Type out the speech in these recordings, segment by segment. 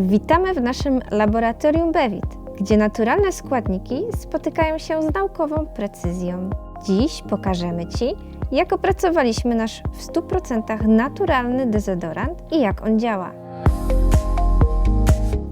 Witamy w naszym laboratorium Bevit, gdzie naturalne składniki spotykają się z naukową precyzją. Dziś pokażemy Ci, jak opracowaliśmy nasz w 100% naturalny dezodorant i jak on działa.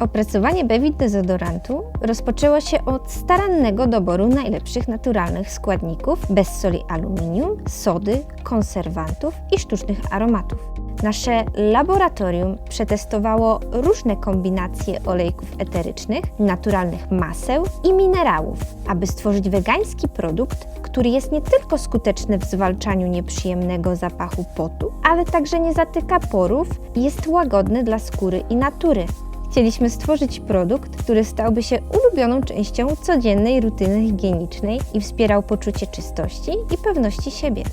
Opracowanie Bevit dezodorantu rozpoczęło się od starannego doboru najlepszych naturalnych składników bez soli aluminium, sody, konserwantów i sztucznych aromatów. Nasze laboratorium przetestowało różne kombinacje olejków eterycznych, naturalnych maseł i minerałów, aby stworzyć wegański produkt, który jest nie tylko skuteczny w zwalczaniu nieprzyjemnego zapachu potu, ale także nie zatyka porów i jest łagodny dla skóry i natury. Chcieliśmy stworzyć produkt, który stałby się ulubioną częścią codziennej rutyny higienicznej i wspierał poczucie czystości i pewności siebie.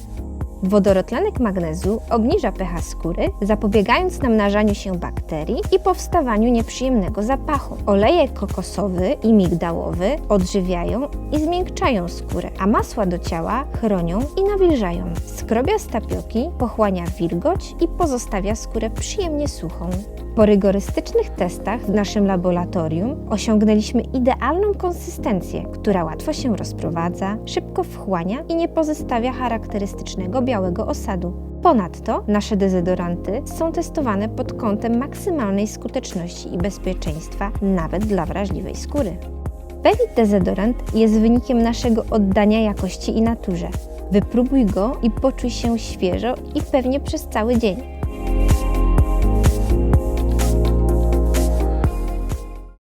Wodorotlenek magnezu obniża pH skóry, zapobiegając namnażaniu się bakterii i powstawaniu nieprzyjemnego zapachu. Olejek kokosowy i migdałowy odżywiają i zmiękczają skórę, a masła do ciała chronią i nawilżają. Skrobia z tapioki pochłania wilgoć i pozostawia skórę przyjemnie suchą. Po rygorystycznych testach w naszym laboratorium osiągnęliśmy idealną konsystencję, która łatwo się rozprowadza, szybko wchłania i nie pozostawia charakterystycznego białego osadu. Ponadto nasze dezodoranty są testowane pod kątem maksymalnej skuteczności i bezpieczeństwa, nawet dla wrażliwej skóry. Bevit dezodorant jest wynikiem naszego oddania jakości i naturze. Wypróbuj go i poczuj się świeżo i pewnie przez cały dzień.